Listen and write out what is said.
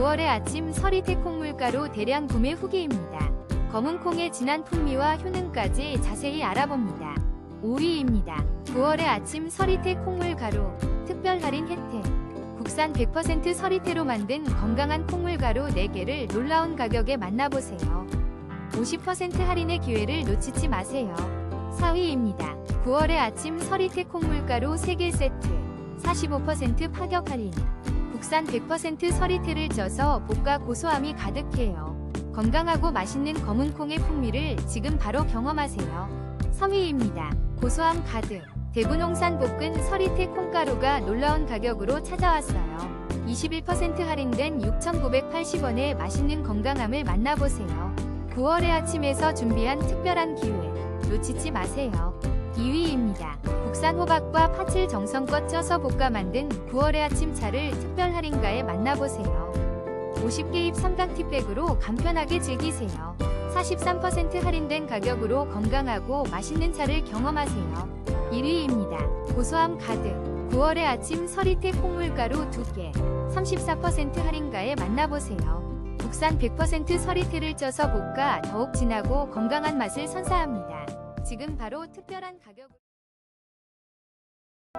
9월의 아침 서리태 콩물가루 대량 구매 후기입니다. 검은 콩의 진한 풍미와 효능까지 자세히 알아봅니다. 5위입니다. 9월의 아침 서리태 콩물가루 특별 할인 혜택 국산 100% 서리태로 만든 건강한 콩물가루 4개를 놀라운 가격에 만나보세요. 50% 할인의 기회를 놓치지 마세요. 4위입니다. 9월의 아침 서리태 콩물가루 3개 세트 45% 파격 할인 국산 100% 서리태를 쪄서 볶아 고소함이 가득해요. 건강하고 맛있는 검은 콩의 풍미를 지금 바로 경험하세요. 3위입니다. 고소함 가득 대구 농산 볶은 서리태 콩가루가 놀라운 가격으로 찾아왔어요. 21% 할인된 6,980원의 맛있는 건강함을 만나보세요. 9월의 아침에서 준비한 특별한 기회 놓치지 마세요. 2위입니다. 국산 호박과 파칠 정성껏 쪄서 볶아 만든 9월의 아침차를 특별 할인가에 만나보세요. 50개입 삼각티백으로 간편하게 즐기세요. 43% 할인된 가격으로 건강하고 맛있는 차를 경험하세요. 1위입니다. 고소함 가득 9월의 아침 서리태 콩물가루 2개 34% 할인가에 만나보세요. 국산 100% 서리태를 쪄서 볶아 더욱 진하고 건강한 맛을 선사합니다. 지금 바로 특별한 가격